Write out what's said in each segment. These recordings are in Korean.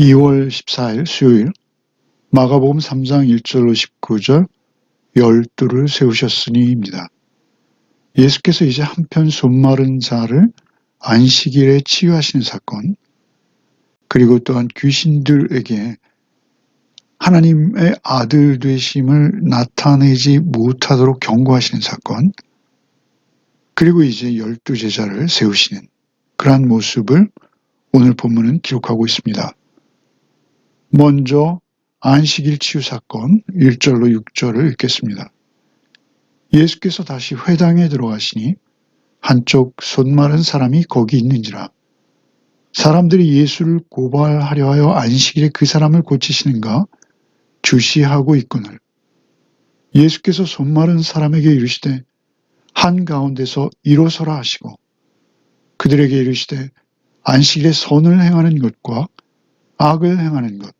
2월 14일 수요일 마가복음 3장 1절로 19절 열두를 세우셨으니입니다. 예수께서 이제 한편 손마른 자를 안식일에 치유하시는 사건 그리고 또한 귀신들에게 하나님의 아들 되심을 나타내지 못하도록 경고하시는 사건 그리고 이제 열두 제자를 세우시는 그러한 모습을 오늘 본문은 기록하고 있습니다. 먼저 안식일 치유 사건 1절로 6절을 읽겠습니다. 예수께서 다시 회당에 들어가시니 한쪽 손 마른 사람이 거기 있는지라. 사람들이 예수를 고발하려 하여 안식일에 그 사람을 고치시는가? 주시하고 있거늘. 예수께서 손 마른 사람에게 이르시되 한 가운데서 일어서라 하시고 그들에게 이르시되 안식일에 선을 행하는 것과 악을 행하는 것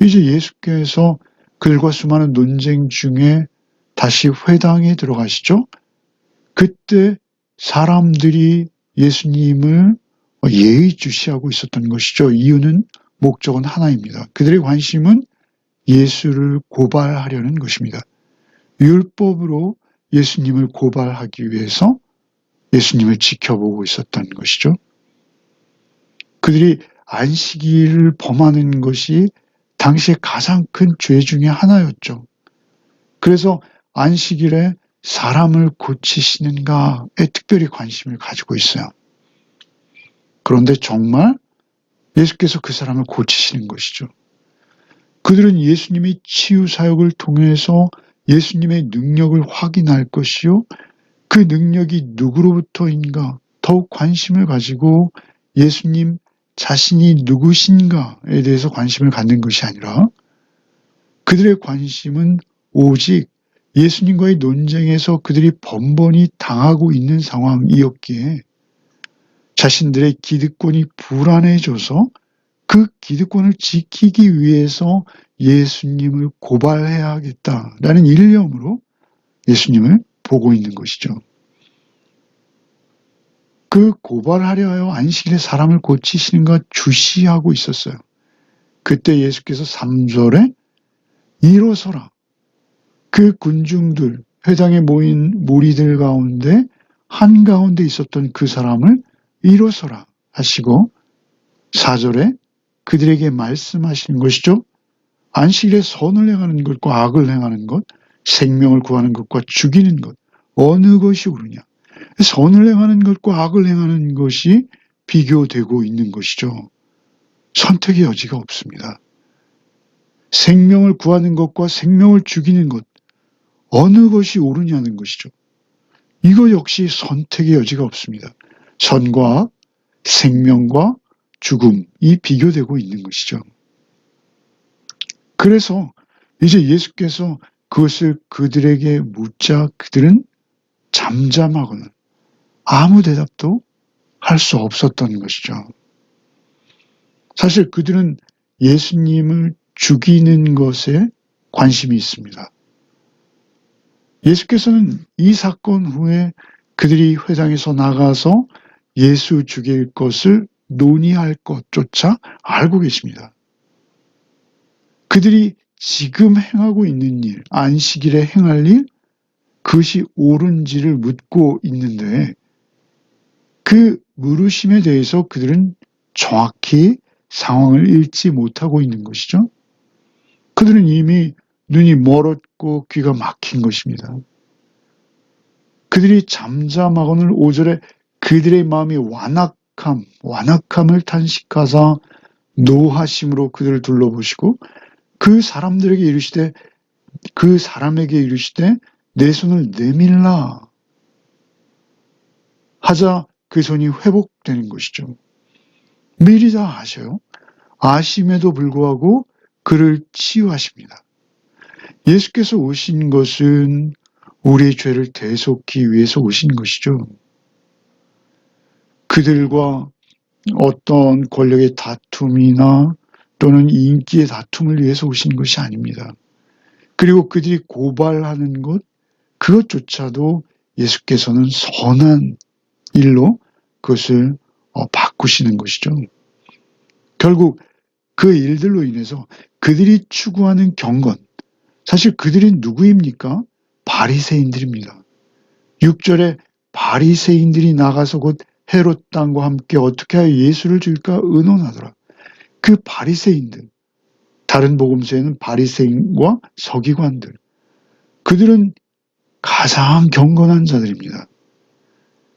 이제 예수께서 그들과 수많은 논쟁 중에 다시 회당에 들어가시죠. 그때 사람들이 예수님을 예의주시하고 있었던 것이죠. 이유는 목적은 하나입니다. 그들의 관심은 예수를 고발하려는 것입니다. 율법으로 예수님을 고발하기 위해서 예수님을 지켜보고 있었던 것이죠. 그들이 안식일을 범하는 것이 당시에 가장 큰 죄 중의 하나였죠. 그래서 안식일에 사람을 고치시는가에 특별히 관심을 가지고 있어요. 그런데 정말 예수께서 그 사람을 고치시는 것이죠. 그들은 예수님이 치유 사역을 통해서 예수님의 능력을 확인할 것이요. 그 능력이 누구로부터인가 더욱 관심을 가지고 예수님 자신이 누구신가에 대해서 관심을 갖는 것이 아니라 그들의 관심은 오직 예수님과의 논쟁에서 그들이 번번이 당하고 있는 상황이었기에 자신들의 기득권이 불안해져서 그 기득권을 지키기 위해서 예수님을 고발해야겠다라는 일념으로 예수님을 보고 있는 것이죠. 그 고발하려 하여 안식일에 사람을 고치시는가 주시하고 있었어요. 그때 예수께서 3절에 일어서라. 그 군중들, 회당에 모인 무리들 가운데 한가운데 있었던 그 사람을 일어서라 하시고 4절에 그들에게 말씀하시는 것이죠. 안식일에 선을 행하는 것과 악을 행하는 것, 생명을 구하는 것과 죽이는 것, 어느 것이 옳으냐. 선을 행하는 것과 악을 행하는 것이 비교되고 있는 것이죠. 선택의 여지가 없습니다. 생명을 구하는 것과 생명을 죽이는 것, 어느 것이 옳으냐는 것이죠. 이거 역시 선택의 여지가 없습니다. 선과 생명과 죽음이 비교되고 있는 것이죠. 그래서 이제 예수께서 그것을 그들에게 묻자 그들은 잠잠하거나 아무 대답도 할 수 없었던 것이죠. 사실 그들은 예수님을 죽이는 것에 관심이 있습니다. 예수께서는 이 사건 후에 그들이 회장에서 나가서 예수 죽일 것을 논의할 것조차 알고 계십니다. 그들이 지금 행하고 있는 일, 안식일에 행할 일, 그것이 옳은지를 묻고 있는데 그 물으심에 대해서 그들은 정확히 상황을 읽지 못하고 있는 것이죠. 그들은 이미 눈이 멀었고 귀가 막힌 것입니다. 그들이 잠잠하고는 오절에 그들의 마음이 완악함, 완악함을 탄식하사 노하심으로 그들을 둘러보시고 그 사람들에게 이르시되 그 사람에게 이르시되 내 손을 내밀라 하자 그 손이 회복되는 것이죠. 미리 다 아셔요. 아심에도 불구하고 그를 치유하십니다. 예수께서 오신 것은 우리의 죄를 대속히 위해서 오신 것이죠. 그들과 어떤 권력의 다툼이나 또는 인기의 다툼을 위해서 오신 것이 아닙니다. 그리고 그들이 고발하는 것, 그것조차도 예수께서는 선한 일로 그것을 어, 바꾸시는 것이죠. 결국 그 일들로 인해서 그들이 추구하는 경건, 사실 그들이 누구입니까? 바리새인들입니다. 6절에 바리새인들이 나가서 곧 헤롯 땅과 함께 어떻게 하여 예수를 줄까 의논하더라. 그 바리새인들, 다른 복음서에는 바리새인과 서기관들, 그들은 가장 경건한 자들입니다.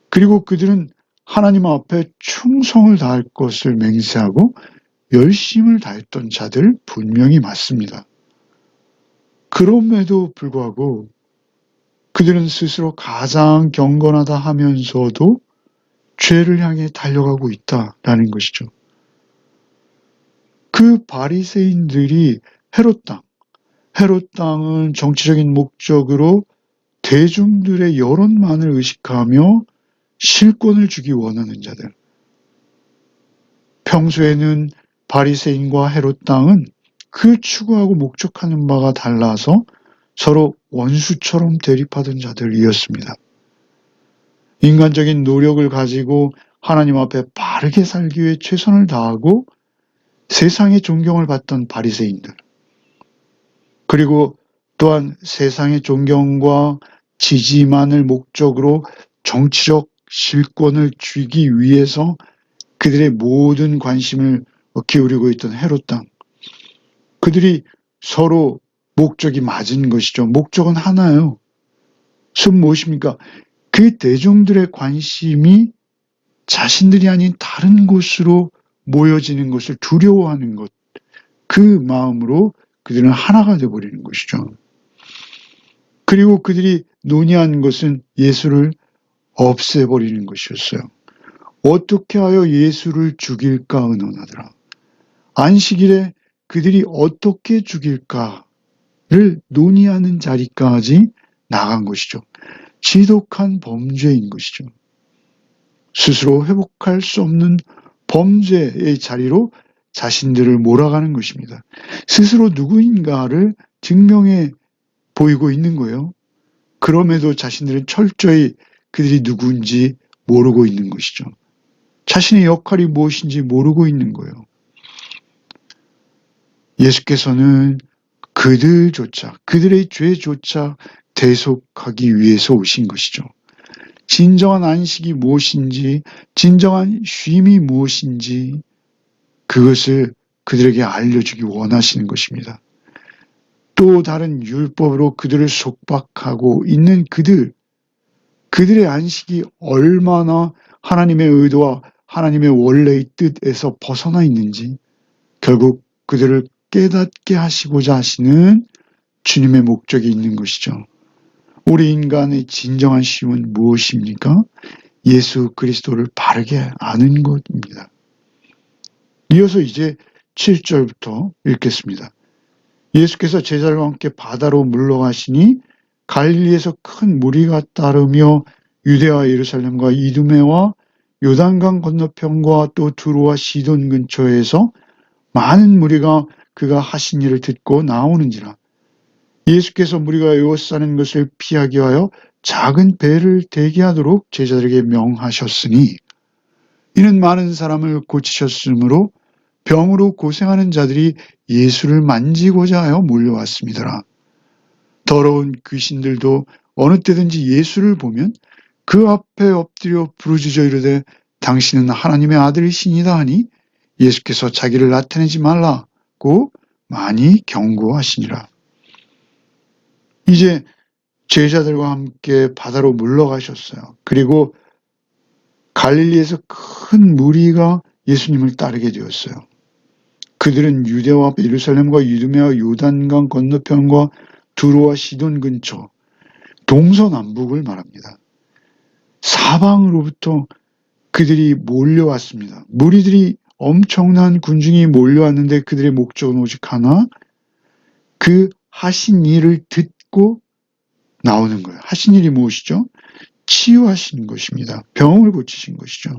그리고 그들은 하나님 앞에 충성을 다할 것을 맹세하고 열심을 다했던 자들 분명히 맞습니다. 그럼에도 불구하고 그들은 스스로 가장 경건하다 하면서도 죄를 향해 달려가고 있다라는 것이죠. 그 바리새인들이 헤롯 땅, 헤롯 땅은 정치적인 목적으로 대중들의 여론만을 의식하며 실권을 주기 원하는 자들. 평소에는 바리새인과 헤롯 땅은 그 추구하고 목적하는 바가 달라서 서로 원수처럼 대립하던 자들이었습니다. 인간적인 노력을 가지고 하나님 앞에 바르게 살기 위해 최선을 다하고 세상의 존경을 받던 바리새인들. 그리고 또한 세상의 존경과 지지만을 목적으로 정치적 실권을 쥐기 위해서 그들의 모든 관심을 기울이고 있던 헤롯 땅. 그들이 서로 목적이 맞은 것이죠. 목적은 하나요. 순 무엇입니까? 그 대중들의 관심이 자신들이 아닌 다른 곳으로 모여지는 것을 두려워하는 것. 그 마음으로 그들은 하나가 되어버리는 것이죠. 그리고 그들이 논의한 것은 예수를 없애버리는 것이었어요. 어떻게 하여 예수를 죽일까 의논하더라. 안식일에 그들이 어떻게 죽일까를 논의하는 자리까지 나간 것이죠. 지독한 범죄인 것이죠. 스스로 회복할 수 없는 범죄의 자리로 자신들을 몰아가는 것입니다. 스스로 누구인가를 증명해 보이고 있는 거예요. 그럼에도 자신들은 철저히 그들이 누구인지 모르고 있는 것이죠. 자신의 역할이 무엇인지 모르고 있는 거예요. 예수께서는 그들조차, 그들의 죄조차 대속하기 위해서 오신 것이죠. 진정한 안식이 무엇인지, 진정한 쉼이 무엇인지, 그것을 그들에게 알려주기 원하시는 것입니다. 또 다른 율법으로 그들을 속박하고 있는 그들, 그들의 안식이 얼마나 하나님의 의도와 하나님의 원래의 뜻에서 벗어나 있는지 결국 그들을 깨닫게 하시고자 하시는 주님의 목적이 있는 것이죠. 우리 인간의 진정한 쉼은 무엇입니까? 예수 그리스도를 바르게 아는 것입니다. 이어서 이제 7절부터 읽겠습니다. 예수께서 제자들과 함께 바다로 물러가시니 갈릴리에서 큰 무리가 따르며 유대와 예루살렘과 이두메와 요단강 건너편과 또 두로와 시돈 근처에서 많은 무리가 그가 하신 일을 듣고 나오는지라 예수께서 무리가 에워싸는 것을 피하기 위하여 작은 배를 대기하도록 제자들에게 명하셨으니 이는 많은 사람을 고치셨으므로 병으로 고생하는 자들이 예수를 만지고자 하여 몰려왔습니다. 더러운 귀신들도 어느 때든지 예수를 보면 그 앞에 엎드려 부르짖어 이르되 당신은 하나님의 아들이시니다 하니 예수께서 자기를 나타내지 말라고 많이 경고하시니라. 이제 제자들과 함께 바다로 물러가셨어요. 그리고 갈릴리에서 큰 무리가 예수님을 따르게 되었어요. 그들은 유대와 예루살렘과 유두메와 요단강 건너편과 두로와 시돈 근처 동서남북을 말합니다. 사방으로부터 그들이 몰려왔습니다. 무리들이 엄청난 군중이 몰려왔는데 그들의 목적은 오직 하나, 그 하신 일을 듣고 나오는 거예요. 하신 일이 무엇이죠? 치유하신 것입니다. 병을 고치신 것이죠.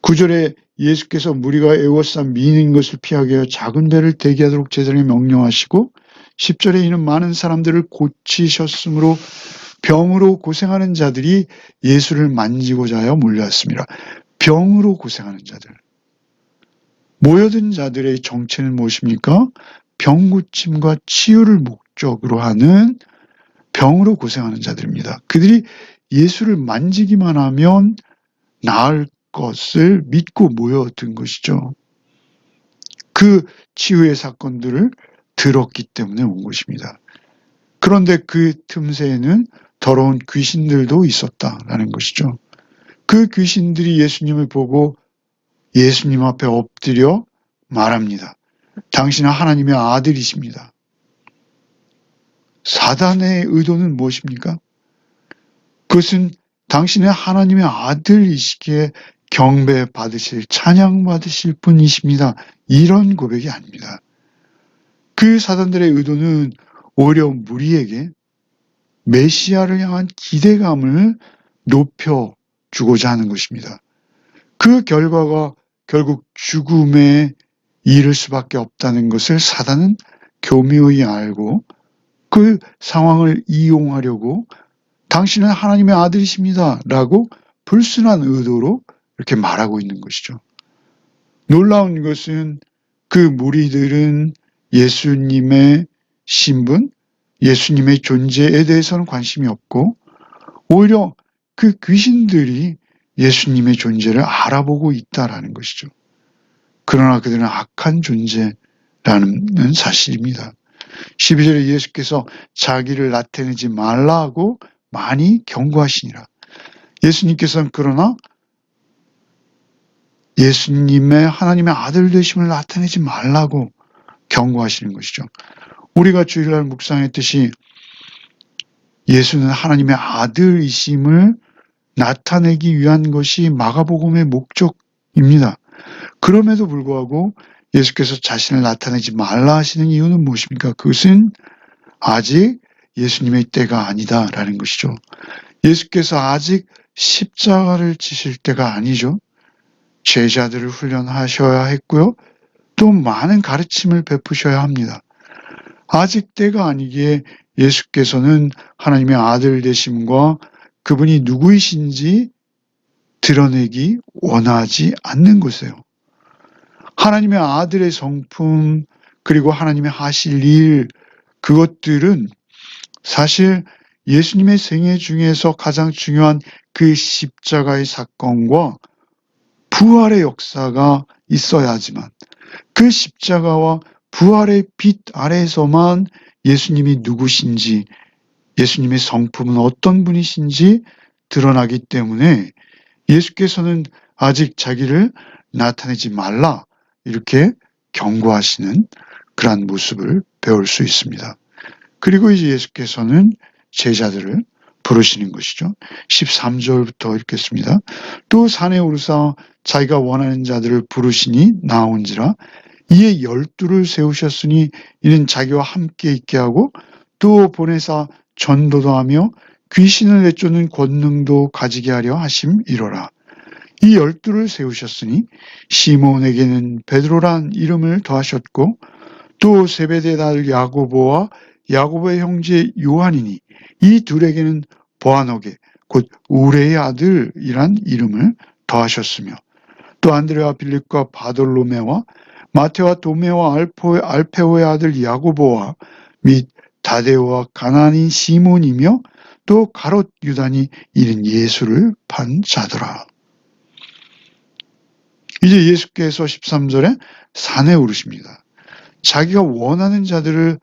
구절에 예수께서 무리가 애워싼 미는 것을 피하게 하여 작은 배를 대기하도록 제자에게 명령하시고 10절에 이는 많은 사람들을 고치셨으므로 병으로 고생하는 자들이 예수를 만지고자 하여 몰려왔습니다. 병으로 고생하는 자들. 모여든 자들의 정체는 무엇입니까? 병 고침과 치유를 목적으로 하는 병으로 고생하는 자들입니다. 그들이 예수를 만지기만 하면 나을 것을 믿고 모여든 것이죠. 그 치유의 사건들을 들었기 때문에 온 것입니다. 그런데 그 틈새에는 더러운 귀신들도 있었다라는 것이죠. 그 귀신들이 예수님을 보고 예수님 앞에 엎드려 말합니다. 당신은 하나님의 아들이십니다. 사단의 의도는 무엇입니까? 그것은 당신의 하나님의 아들이시기에 경배 받으실, 찬양 받으실 분이십니다. 이런 고백이 아닙니다. 그 사단들의 의도는 오히려 무리에게 메시아를 향한 기대감을 높여 주고자 하는 것입니다. 그 결과가 결국 죽음에 이를 수밖에 없다는 것을 사단은 교묘히 알고 그 상황을 이용하려고 당신은 하나님의 아들이십니다. 라고 불순한 의도로 이렇게 말하고 있는 것이죠. 놀라운 것은 그 무리들은 예수님의 신분, 예수님의 존재에 대해서는 관심이 없고 오히려 그 귀신들이 예수님의 존재를 알아보고 있다라는 것이죠. 그러나 그들은 악한 존재라는 사실입니다. 12절에 예수께서 자기를 나타내지 말라고 많이 경고하시니라. 예수님께서는 그러나 예수님의 하나님의 아들 되심을 나타내지 말라고 경고하시는 것이죠. 우리가 주일날 묵상했듯이 예수는 하나님의 아들이심을 나타내기 위한 것이 마가복음의 목적입니다. 그럼에도 불구하고 예수께서 자신을 나타내지 말라 하시는 이유는 무엇입니까? 그것은 아직 예수님의 때가 아니다라는 것이죠. 예수께서 아직 십자가를 지실 때가 아니죠. 제자들을 훈련하셔야 했고요. 또 많은 가르침을 베푸셔야 합니다. 아직 때가 아니기에 예수께서는 하나님의 아들 되심과 그분이 누구이신지 드러내기 원하지 않는 것이에요. 하나님의 아들의 성품, 그리고 하나님의 하실 일, 그것들은 사실 예수님의 생애 중에서 가장 중요한 그 십자가의 사건과 부활의 역사가 있어야지만 그 십자가와 부활의 빛 아래에서만 예수님이 누구신지 예수님의 성품은 어떤 분이신지 드러나기 때문에 예수께서는 아직 자기를 나타내지 말라 이렇게 경고하시는 그러한 모습을 배울 수 있습니다. 그리고 이제 예수께서는 제자들을 부르시는 것이죠. 13절부터 읽겠습니다. 또 산에 오르사 자기가 원하는 자들을 부르시니 나온지라 이에 열두를 세우셨으니 이는 자기와 함께 있게 하고 또 보내사 전도도 하며 귀신을 내쫓는 권능도 가지게 하려 하심 이로라. 이 열두를 세우셨으니 시몬에게는 베드로란 이름을 더하셨고 또 세베대의 아들 야고보와 야고보의 형제 요한이니 이 둘에게는 보아너게 곧 우레의 아들이란 이름을 더하셨으며 또 안드레와 빌립과 바돌로메와 마테와 도메와 알포, 알페오의 아들 야고보와 및 다데오와 가난인 시몬이며 또 가롯 유단이 이른 예수를 판 자더라. 이제 예수께서 13절에 산에 오르십니다. 자기가 원하는 자들을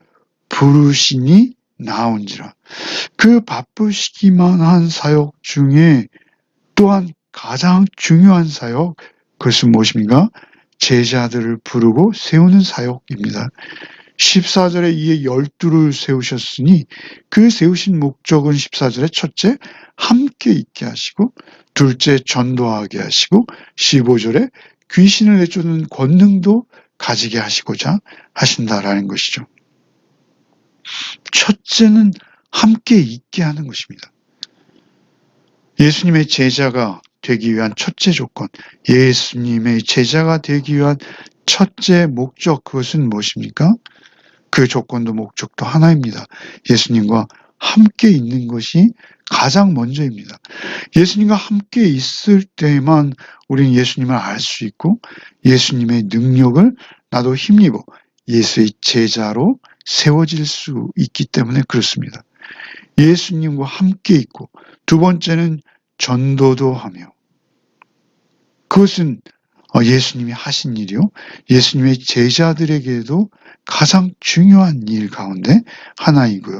부르시니 나온지라. 그 바쁘시기만 한 사역 중에 또한 가장 중요한 사역, 그것은 무엇입니까? 제자들을 부르고 세우는 사역입니다. 14절에 이에 열두를 세우셨으니 그 세우신 목적은 14절에 첫째, 함께 있게 하시고 둘째, 전도하게 하시고 15절에 귀신을 내쫓는 권능도 가지게 하시고자 하신다라는 것이죠. 첫째는 함께 있게 하는 것입니다. 예수님의 제자가 되기 위한 첫째 조건, 예수님의 제자가 되기 위한 첫째 목적, 그것은 무엇입니까? 그 조건도 목적도 하나입니다. 예수님과 함께 있는 것이 가장 먼저입니다. 예수님과 함께 있을 때만 우리는 예수님을 알 수 있고 예수님의 능력을 나도 힘입어 예수의 제자로 세워질 수 있기 때문에 그렇습니다. 예수님과 함께 있고 두 번째는 전도도 하며 그것은 어, 예수님이 하신 일이요. 예수님의 제자들에게도 가장 중요한 일 가운데 하나이고요.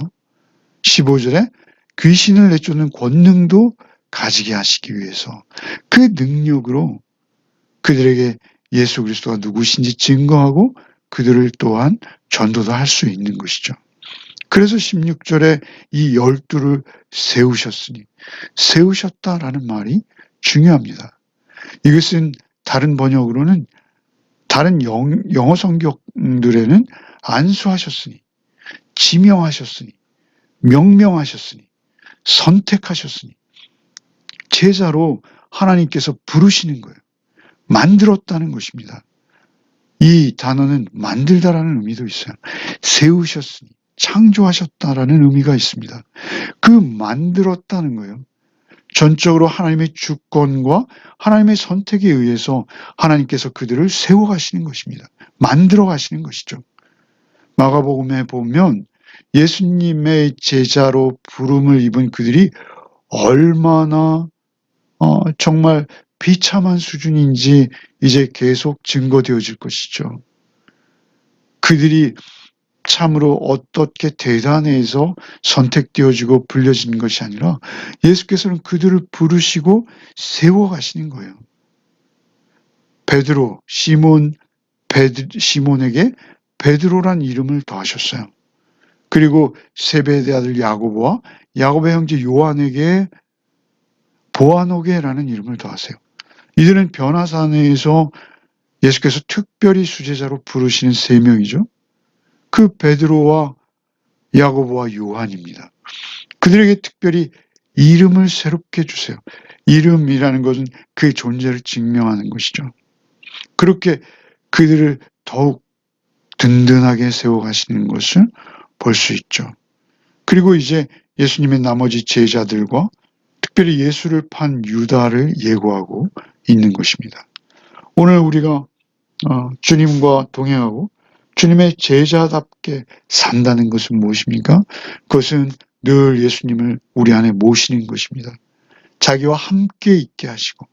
15절에 귀신을 내쫓는 권능도 가지게 하시기 위해서 그 능력으로 그들에게 예수 그리스도가 누구신지 증거하고 그들을 또한 전도도 할 수 있는 것이죠. 그래서 16절에 이 열두를 세우셨으니 세우셨다라는 말이 중요합니다. 이것은 다른 번역으로는 다른 영, 영어 성경들에는 안수하셨으니 지명하셨으니 명명하셨으니 선택하셨으니 제자로 하나님께서 부르시는 거예요. 만들었다는 것입니다. 이 단어는 만들다라는 의미도 있어요. 세우셨으니 창조하셨다라는 의미가 있습니다. 그 만들었다는 거예요. 전적으로 하나님의 주권과 하나님의 선택에 의해서 하나님께서 그들을 세워 가시는 것입니다. 만들어 가시는 것이죠. 마가복음에 보면 예수님의 제자로 부름을 입은 그들이 얼마나 어, 정말 비참한 수준인지 이제 계속 증거되어질 것이죠. 그들이 참으로 어떻게 대단해서 선택되어지고 불려진 것이 아니라 예수께서는 그들을 부르시고 세워가시는 거예요. 베드로, 시몬, 베드, 시몬에게 베드로란 이름을 더하셨어요. 그리고 세베대 아들 야고보와 야고보의 형제 요한에게 보아노게라는 이름을 더하세요. 이들은 변화산에서 예수께서 특별히 수제자로 부르시는 세 명이죠. 그 베드로와 야고보와 요한입니다. 그들에게 특별히 이름을 새롭게 주세요. 이름이라는 것은 그의 존재를 증명하는 것이죠. 그렇게 그들을 더욱 든든하게 세워가시는 것을 볼 수 있죠. 그리고 이제 예수님의 나머지 제자들과 특별히 예수를 판 유다를 예고하고 있는 것입니다. 오늘 우리가 어, 주님과 동행하고 주님의 제자답게 산다는 것은 무엇입니까? 그것은 늘 예수님을 우리 안에 모시는 것입니다. 자기와 함께 있게 하시고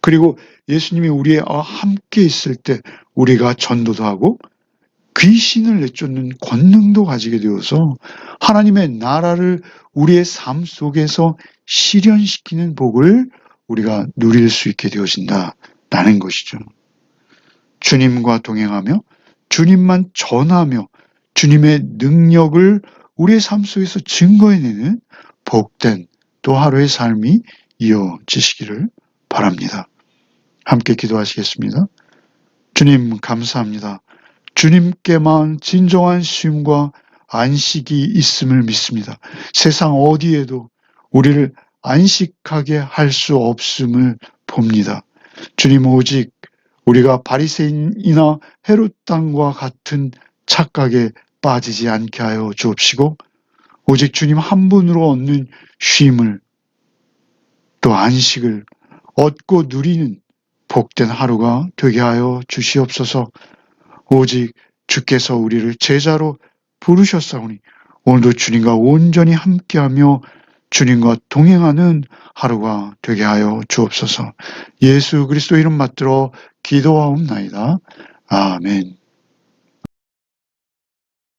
그리고 예수님이 우리와 함께 있을 때 우리가 전도도 하고 귀신을 내쫓는 권능도 가지게 되어서 하나님의 나라를 우리의 삶 속에서 실현시키는 복을 우리가 누릴 수 있게 되어진다라는 것이죠. 주님과 동행하며 주님만 전하며 주님의 능력을 우리의 삶 속에서 증거해내는 복된 또 하루의 삶이 이어지시기를 바랍니다. 함께 기도하시겠습니다. 주님 감사합니다. 주님께만 진정한 쉼과 안식이 있음을 믿습니다. 세상 어디에도 우리를 안식하게 할 수 없음을 봅니다. 주님 오직 우리가 바리새인이나 헤롯 땅과 같은 착각에 빠지지 않게 하여 주옵시고 오직 주님 한 분으로 얻는 쉼을 또 안식을 얻고 누리는 복된 하루가 되게 하여 주시옵소서. 오직 주께서 우리를 제자로 부르셨사오니 오늘도 주님과 온전히 함께하며 주님과 동행하는 하루가 되게 하여 주옵소서. 예수 그리스도 이름 받들어 기도하옵나이다. 아멘.